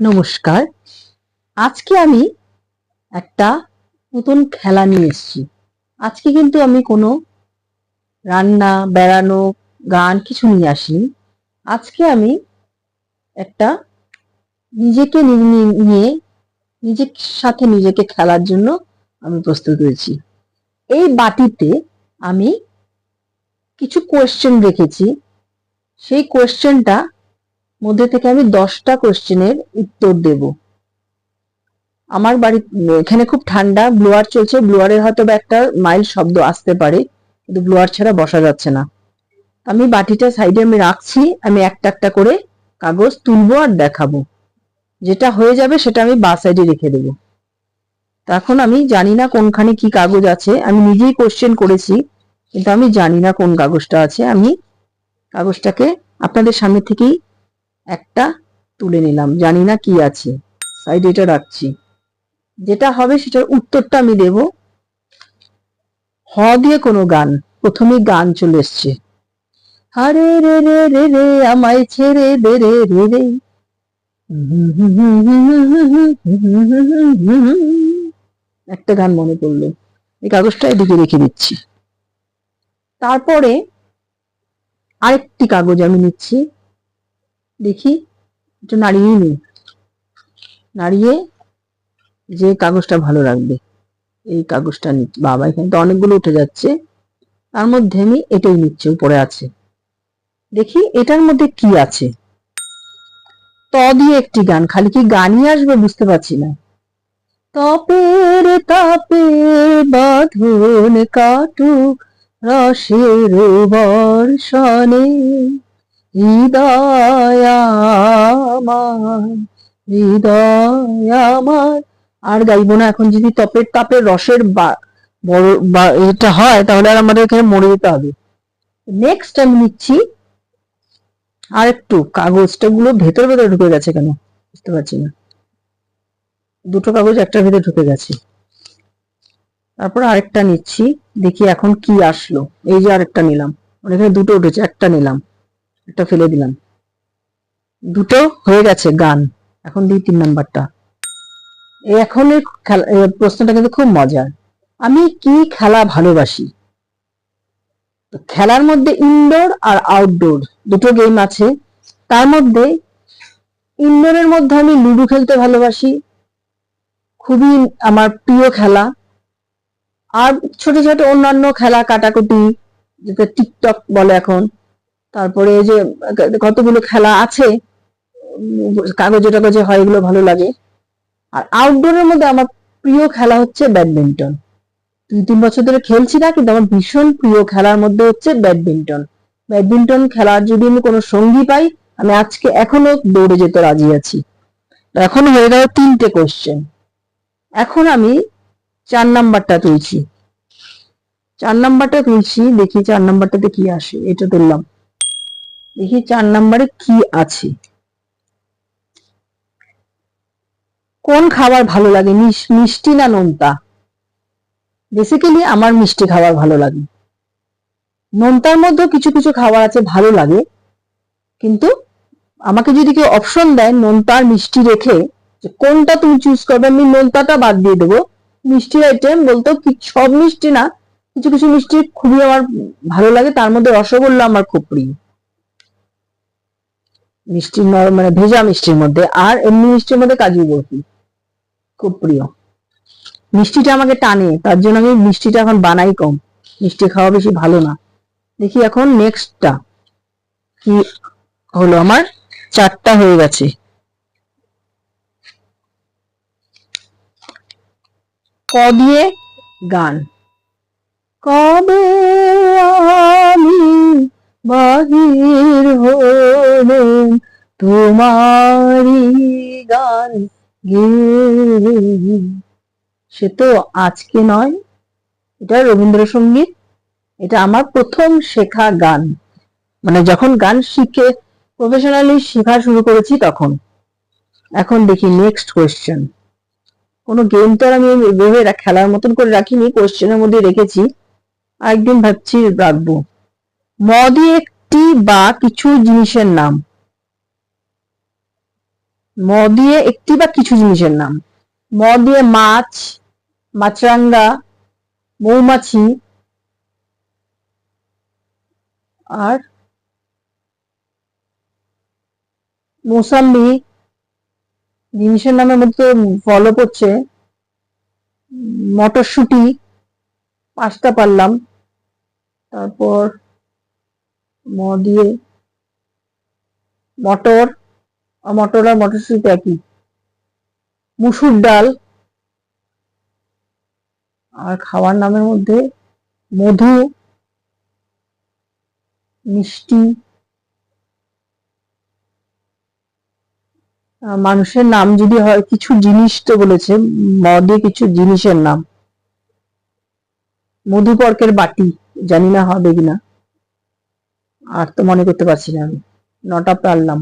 নমস্কার। আজকে আমি একটা নতুন খেলা নিয়ে এসেছি। আজকে কিন্তু আমি কোনো রান্না, বেড়ানো, গান কিছু নিয়ে আসিনি। আজকে আমি একটা নিজেকে নিয়ে নিজের সাথে নিজেকে খেলার জন্য আমি প্রস্তুত হয়েছি। এই বাটিতে আমি কিছু কোয়েশ্চেন রেখেছি। সেই কোয়েশ্চেনটা মধ্যে থেকে আমি দশটা কোশ্চেনের উত্তর দেব। আমার বাড়ি, এখানে খুব ঠান্ডা ব্লোয়ার চলছে ব্লোয়ারের হয়তো বা একটা মাইল শব্দ আসতে পারে, কিন্তু ব্লোয়ার ছাড়া বসা যাচ্ছে না। আমি বাটিটা সাইডে আমি রাখছি, আমি একটা একটা করে কাগজ তুলবো আর দেখাবো। যেটা হয়ে যাবে সেটা আমি বা সাইডে রেখে দেবো। তখন আমি জানি না কোনখানে কি কাগজ আছে, আমি নিজেই কোশ্চেন করেছি, কিন্তু আমি জানি না কোন কাগজটা আছে। আমি কাগজটাকে আপনাদের সামনে থেকেই একটা তুলে নিলাম। জানি না কি আছে। সাইডে এটা রাখছি। যেটা হবে সেটার উত্তরটা আমি দেব। হ দিয়ে কোনো গান। প্রথমে গান চলে এসছে। আরে রে রে রে রে, আমায় ছেড়ে দে রে রে রে। একটা গান মনে পড়ল। এই কাগজটা এদিকে রেখে দিচ্ছি। তারপরে আরেকটি কাগজ আমি নিচ্ছি। দেখি একটু নাড়িয়ে নিই নাড়িয়ে যে কাগজটা ভালো লাগবে, এই কাগজটা নিচ্ছি বাবা, এখানে তো অনেকগুলো উঠে যাচ্ছে। তার মধ্যে আমি এটাই নিচ্ছি, উপরে আছে। দেখি, এটার মধ্যে কি আছে? ত দিয়ে একটি গান, খালি কি গানই আসবে বুঝতে পারছি না। তপের তাপে বাঁধন কাটুক রসের বর্ষণে। আর গাইবো না, এখন যদি তপের তাপের রসের বা- হয়, তাহলে আর আমাদের এখানে মরে যেতে হবে। নেক্সট আমি নিচ্ছি আর একটু কাগজটা গুলো ভেতর ভেতর ঢুকে গেছে কেন? বুঝতে পারছি না। দুটো কাগজ একটার ভেতর ঢুকে গেছে। তারপর আরেকটা নিচ্ছি, দেখি এখন কি আসলো। এই যে আরেকটা নিলাম। আমার এখানে দুটো উঠেছে, একটা নিলাম। একটা ফেলে দিলাম। দুটো হয়ে গেছে, গান। এখন দিই, তিন নাম্বারটা। এই এখনের খেলা, এ প্রশ্নটা কিন্তু খুব মজার। আমি কি খেলা ভালোবাসি? খেলার মধ্যে ইনডোর আর আউটডোর দুটো গেম আছে। তার মধ্যে ইনডোরের মধ্যে আমি লুডো খেলতে ভালোবাসি। খুবই আমার প্রিয় খেলা। আর ছোট ছোট অন্যান্য খেলা, কাটাকুটি, যেটা টিকটক বলে এখন। তারপরে যে, কতগুলো খেলা আছে কাগজে টাগজে হয়, এগুলো ভালো লাগে। আর আউটডোরের মধ্যে আমার প্রিয় খেলা হচ্ছে ব্যাডমিন্টন। দুই, তিন বছর ধরে খেলছি না, কিন্তু আমার ভীষণ প্রিয় খেলার মধ্যে হচ্ছে ব্যাডমিন্টন। ব্যাডমিন্টন খেলার যদি আমি কোনো সঙ্গী পাই, আমি আজকে এখনও দৌড়ে যেতে রাজি আছি। এখন হয়ে গেল তিনটে কোশ্চেন এখন আমি চার নাম্বারটা তুলছি। চার নাম্বারটা তুলছি, দেখি চার নাম্বারটাতে কি আসে, এটা তুললাম। দেখি চার নাম্বারে কি আছে। কোন খাবার ভালো লাগে? মিষ্টি না নোনতা? বেসিক্যালি আমার মিষ্টি খাবার ভালো লাগে। নোনতার মধ্যেও কিছু কিছু খাবার আছে ভালো লাগে, কিন্তু আমাকে যদি কেউ অপশন দেয় নোনতা মিষ্টি রেখে, যে কোনটা তুমি চুজ করবে, আমি নোনতাটা বাদ দিয়ে দেবো। মিষ্টির আইটেম বলতো কি সব মিষ্টি না, কিছু কিছু মিষ্টি খুবই আমার ভালো লাগে, তার মধ্যে রসগোল্লা আমার খুব প্রিয়। মিষ্টি ন- মানে ভেজা মিষ্টির মধ্যে, আর এমনি মিষ্টির মধ্যে কাজু বরফি। খুব প্রিয়। মিষ্টিটা আমাকে টানে, তার জন্য আমি মিষ্টিটা এখন বানাই কম। মিষ্টি খাওয়া বেশি ভালো না। দেখি এখন নেক্সটটা। কি হলো আমার? চারটা হয়ে গেছে। ক দিয়ে গান? কবে আমি হলে তোমারি গান সে তো আজকে নয়, এটা রবীন্দ্রসঙ্গীত, এটা আমার প্রথম শেখা গান। মানে যখন গান শিখে প্রফেশনালি শেখা শুরু করেছি তখন। এখন দেখি নেক্সট কোয়েশ্চেন কোনো গেম তো আর আমি ভেবে খেলার মতন করে রাখিনি কোয়েশ্চেনের মধ্যে রেখেছি। আরেকদিন ভাবছি রাখব। মদই একটি বা কিছু জিনিসের নাম। ম দিয়ে একটি বা কিছু জিনিসের নাম। ম দিয়ে মাছ মাছরাঙ্গা মৌমাছি, আর মোসাম্বি জিনিসের নামের মধ্যে ফলো করছে, মটরশুটি পাঁচটা পারলাম, তারপর ম দিয়ে মটর মটর আর মটরশুটি একই। মুসুর ডাল আর খাওয়ার নামের মধ্যে মধু, মিষ্টি মানুষের নাম যদি হয়, কিছু জিনিস তো বলেছে ম দিয়ে কিছু জিনিসের নাম। মধুকর্কের বাটি, জানি না হবে কিনা। আর তো মনে করতে পারছি না আমি। নটা পারলাম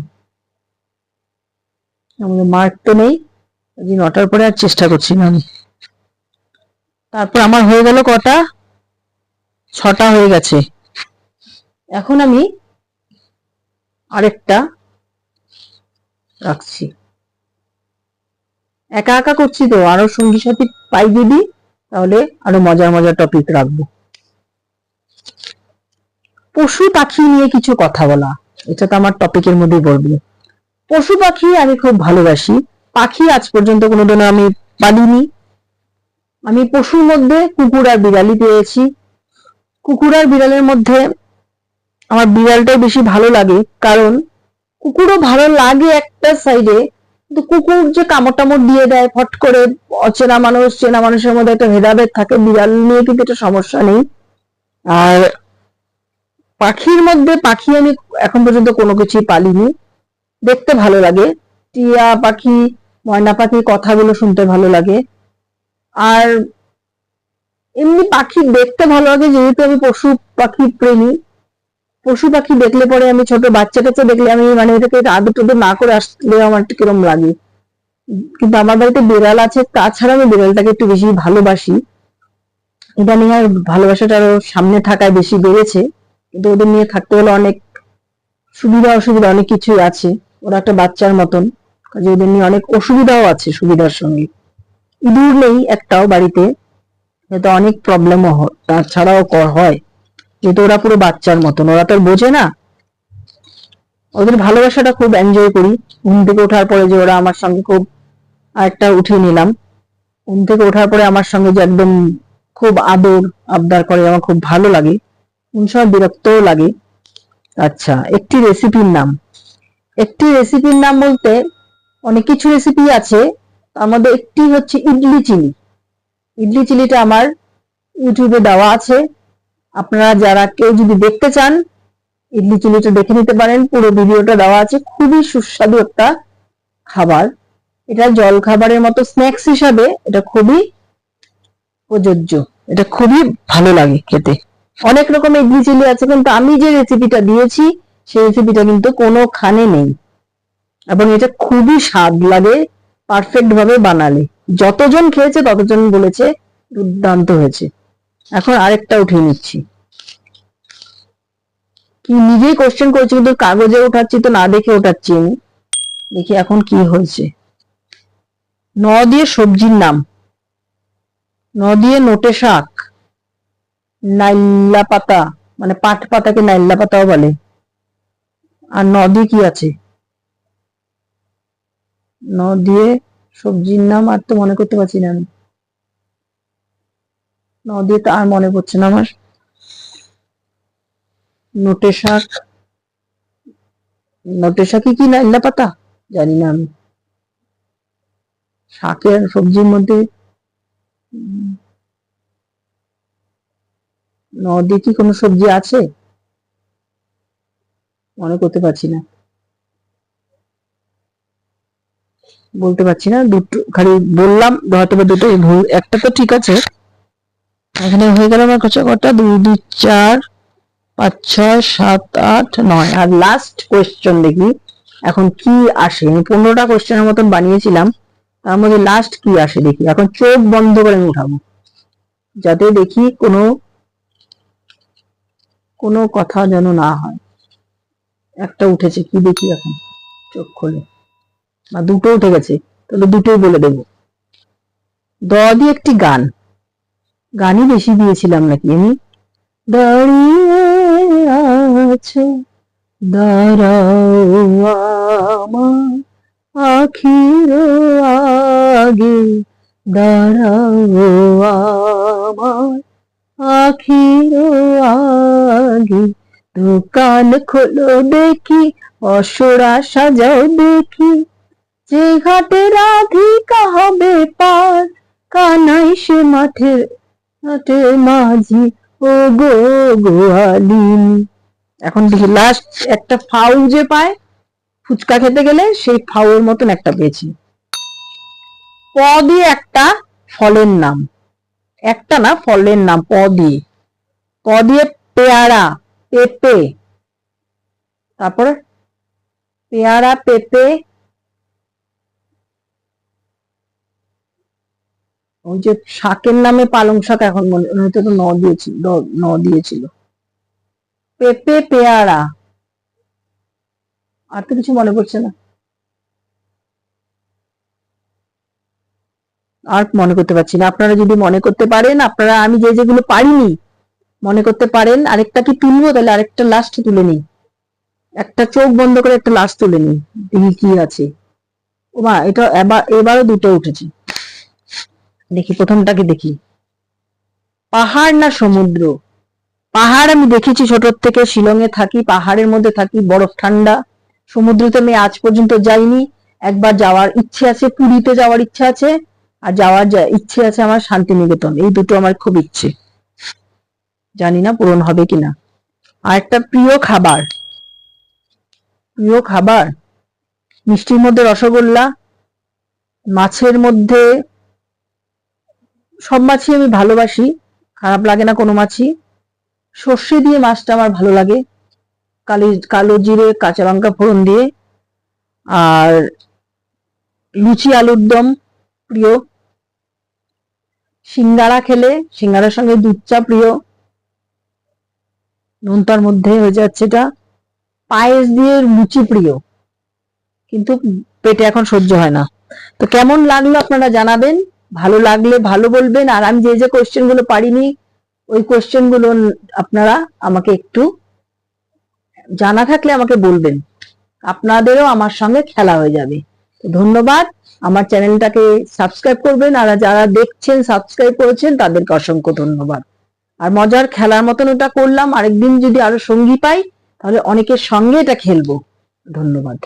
আমাদের মার্ক তো নেই। যে নটার পরে আর চেষ্টা করছি না আমি। তারপর আমার হয়ে গেল কটা? ছটা হয়ে গেছে। এখন আমি আরেকটা রাখছি। একা একা করছি তো। আরও সঙ্গী সাথী পাই যদি, তাহলে আরও মজার মজার টপিক রাখব। পশু পাখি নিয়ে কিছু কথা বলা। এটা তো আমার টপিকের মধ্যেই পড়বে। পশু পাখি আমি খুব ভালোবাসি। পাখি আজ পর্যন্ত কোনোদিনও আমি পালিনি। আমি পশুর মধ্যে কুকুর আর বিড়ালই পেয়েছি। কুকুর আর বিড়ালের মধ্যে আমার বিড়ালটাই বেশি ভালো লাগে, কারণ কুকুরও ভালো লাগে একটা সাইডে কিন্তু কুকুর যে কামড় টামড় দিয়ে দেয়, ফট করে অচেনা মানুষ, চেনা মানুষের মধ্যে একটা ভেদাভেদ থাকে, বিড়াল নিয়ে কিন্তু এটা সমস্যা নেই। আর পাখির মধ্যে পাখি আমি এখন পর্যন্ত কোনো কিছুই পালিনি। দেখতে ভালো লাগে। টিয়া পাখি, ময়না পাখির কথাগুলো শুনতে ভালো লাগে। আর এমনি পাখি দেখতে ভালো লাগে, যেহেতু আমি পশু পাখি প্রেমী। পশু পাখি দেখলে পরে আমি ছোট বাচ্চা কাচ্চা দেখলে আমি মানে এটাকে আদর টাদর না করে আসলে আমার কিরম লাগে। কিন্তু আমার বাড়িতে বিড়াল আছে, তাছাড়া আমি বিড়ালটাকে একটু বেশি ভালোবাসি। এটা নিয়ে আর ভালোবাসাটা আরও সামনে থাকায় বেশি বেড়েছে। কিন্তু ওদের নিয়ে থাকতে হলে অনেক সুবিধা অসুবিধা অনেক কিছুই আছে। ওরা একটা বাচ্চার মতন। কাজে ওদের নিয়ে অনেক অসুবিধাও আছে সুবিধার সঙ্গে। ইঁদুর নেই একটাও বাড়িতে এতে অনেক প্রবলেমও হয়, তাছাড়াও হয়। যেহেতু ওরা পুরো বাচ্চার মতন, ওরা তো বোঝে না। ওদের ভালোবাসাটা খুব এনজয় করি। ঘুম থেকে ওঠার পরে যে ওরা আমার সঙ্গে খুব আরেকটা উঠিয়ে নিলাম। ঘুম থেকে ওঠার পরে আমার সঙ্গে যে একদম খুব আদর আবদার করে, আমার খুব ভালো লাগে। কোন সময় বিরক্তও লাগে। আচ্ছা একটি রেসিপির নাম। একটি রেসিপির নাম বলতে অনেক কিছু রেসিপি আছে। তার মধ্যে একটি হচ্ছে ইডলি চিলি। ইডলি চিলিটা আমার ইউটিউবে দেওয়া আছে। আপনারা যারা কেউ যদি দেখতে চান, ইডলি চিলিটা দেখে নিতে পারেন। পুরো ভিডিওটা দেওয়া আছে। খুবই সুস্বাদু একটা খাবার। এটা জল খাবারের মতো স্ন্যাক্স হিসাবে এটা খুবই প্রযোজ্য। এটা খুবই ভালো লাগে খেতে। অনেক রকম ইডলি চিলি আছে, কিন্তু আমি যে রেসিপিটা দিয়েছি সেই রেসিপিটা কিন্তু কোনোখানে নেই। এবং এটা খুবই স্বাদ লাগে পারফেক্ট ভাবে বানালে। যতজন খেয়েছে, ততজন বলেছে দুর্দান্ত হয়েছে। এখন আরেকটা উঠিয়ে নিচ্ছি। কি নিজেই কোশ্চেন করছি, কিন্তু কাগজে উঠাচ্ছি তো না দেখে উঠাচ্ছি আমি। দেখি এখন কি হয়েছে। ন দিয়ে সবজির নাম। ন দিয়ে নোটে শাক। নাইল্লা পাতা মানে পাট পাতাকে নাইল্লা পাতাও বলে। আর ন দিয়ে কি আছে? ন দিয়ে সবজির নাম আর তো মনে করতে পারছি না আমি। ন দিয়ে তো আর মনে পড়ছে না আমার। নোটে শাক। নোটে শাকে কি নাইল্লা পাতা? জানি না আমি। শাকের সবজির মধ্যে উম, ন দিয়ে কি কোনো সবজি আছে? মনে করতে পারছি না। বলতে পারছি না, দুটো, খালি বললাম হয়তো বা দুটো একটা তো ঠিক আছে। এখানে হয়ে গেল আমার কত কটা? দুই দুই, চার, পাঁচ, ছয়, সাত, আট, নয়। আর লাস্ট কোয়েশ্চেন দেখি। এখন কি আসে? আমি পনেরোটা কোয়েশ্চেনের মতন বানিয়েছিলাম। তার মধ্যে লাস্ট কি আসে দেখি। এখন চোখ বন্ধ করে আমি উঠাবো। যাতে দেখি কোনো কোনো কথা যেন না হয়। একটা উঠেছে, কি দেখি এখন? চোখ খোলে। না দুটো উঠে গেছে, তাহলে দুটোই বলে দেবো। দ একটি গান। গানই বেশি দিয়েছিলাম নাকি আমি? দাঁড়িয়ে আছো, দাঁড়াও আমার আখির আগে। দাঁড়াও আমার আখির আগে। দোকান খোলো দেখি, অসরা সাজাও দেখি। যে ঘাটে রাধিকা হবে পার, কানাই সে মাঠের মাঠে মাঝি ও গো গোয়ালিন এখন দেখি লাস্ট একটা ফাউ যে পায়, ফুচকা খেতে গেলে সেই ফাউয়ের মতন একটা পেয়েছি। প দিয়ে একটা ফলের নাম। একটা না ফলের নাম, প দিয়ে। প দিয়ে পেয়ারা। পেঁপে। তারপরে পেয়ারা, পেঁপে। ওই যে শাকের নামে পালং শাক এখন মনে, হয়তো তো ন দিয়েছিল ন দিয়েছিল। পেঁপে, পেয়ারা। আর তো কিছু মনে পড়ছে না। আর মনে করতে পারছি না। আপনারা যদি মনে করতে পারেন, আপনারা, আমি যে যেগুলো পারিনি মনে করতে পারেন, আরেকটা কি তুলবো? তাহলে আরেকটা লাস্ট তুলে নিই। একটা চোখ বন্ধ করে একটা লাস্ট তুলে নিই, দেখি কি আছে। ও মা, এটা এবার, এবারও দুটো উঠেছে। দেখি, প্রথমটাকে দেখি। পাহাড় না সমুদ্র? পাহাড় আমি দেখেছি ছোট থেকে, শিলংয়ে থাকি, পাহাড়ের মধ্যে থাকি, বরফ ঠান্ডা। সমুদ্রতে আমি আজ পর্যন্ত যাইনি। একবার যাওয়ার ইচ্ছে আছে, পুরীতে যাওয়ার ইচ্ছে আছে, আর যাওয়ার ইচ্ছে আছে আমার শান্তিনিকেতন। এই দুটো আমার খুব ইচ্ছে। জানি না পূরণ হবে কিনা। আর একটা প্রিয় খাবার। প্রিয় খাবার? মিষ্টির মধ্যে রসগোল্লা, মাছের মধ্যে সব মাছই আমি ভালোবাসি, খারাপ লাগে না কোনো মাছই। সর্ষে দিয়ে মাছটা আমার ভালো লাগে, কালি, কালো জিরে, কাঁচা লঙ্কা ফোড়ন দিয়ে। আর লুচি আলুর দম, প্রিয়। সিঙ্গারা খেলে, সিঙ্গারার সঙ্গে দুধ চা প্রিয়। নোনতার মধ্যে হয়ে যাচ্ছে এটা পায়েস দিয়ে লুচি প্রিয়। কিন্তু পেটে এখন সহ্য হয় না। তো কেমন লাগল আপনারা জানাবেন? ভালো লাগলে ভালো বলবেন। আর আমি যে যে কোয়েশ্চেনগুলো পারিনি, ওই কোয়েশ্চেনগুলো আপনারা আমাকে একটু জানা থাকলে আমাকে বলবেন। আপনাদেরও আমার সঙ্গে খেলা হয়ে যাবে। ধন্যবাদ। আমার চ্যানেলটাকে সাবস্ক্রাইব করবেন। আর যারা দেখছেন সাবস্ক্রাইব করেছেন, তাদেরকে অসংখ্য ধন্যবাদ। আর মজার খেলার মতন ওটা করলাম। আরেকদিন যদি আরও সঙ্গী পাই, তাহলে অনেকের সঙ্গে এটা খেলব। ধন্যবাদ।